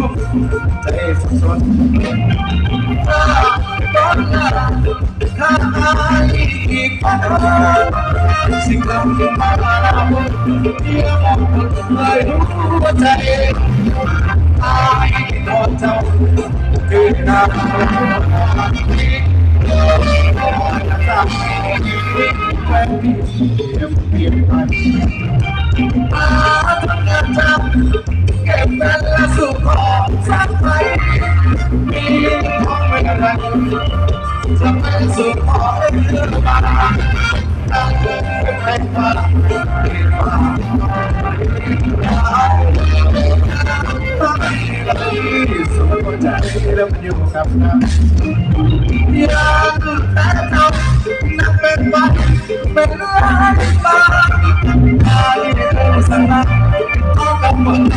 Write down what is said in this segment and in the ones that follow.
สิ่งนั้นต้องนำมาว่าไม่ฟังอยู่เท่านั้นแค่คนทำยอดนทำใจสับสนถ้าต้นลาถ้าหายอีกคนสิ่งเหล่านี้มาแล้วเดียวเลยรู้ว่าใจตายโดนเจ้าคือน้ำที่โดนตาแฟนพี่เพียงเพียงไปมาทำงานทำเก็บ เป็นและสุขของสักไปมีของไม่อะไรจะเป็นสุขของเรื่องบ้าตั้งเป็นไปฟ้าสุขใจแล้วมันอยู่กับน้ำอยากแต่ทำนับเป็นบ้าเป็น ก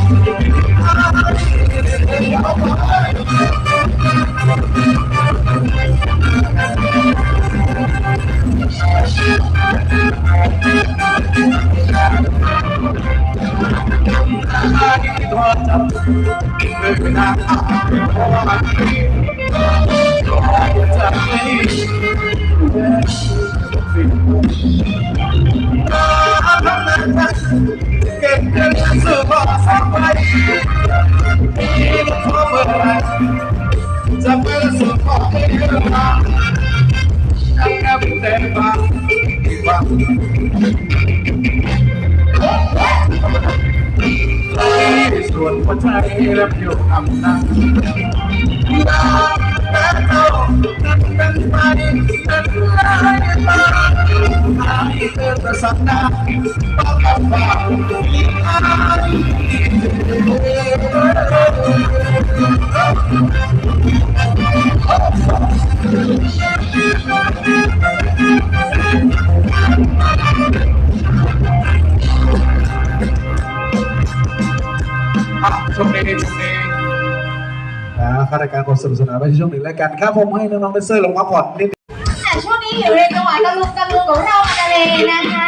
ับ มันก็บเงินซื้อบ้านสักใบมีมันพอเมื่อจะเป็นสุขของไม่เรื่องราวยังแอบเต็มบ้านที่บ้านส่วนหัวใจและผิวอำนาจอยากแต่เรานั้นเป็นไปนั้นลายตาหายเกิดสักนา ช่วงนี้ช่วงนี้นะข้ารายการคนสนุสนานไปาช่วงหนึ่งแล้วกันครับผมให้น้องๆเดนเซอร์ลงพักผ่อนนิดช่วงนี้อยู่ในจังหวัดกำลุงกำลุงของเรามาเลยนะคะ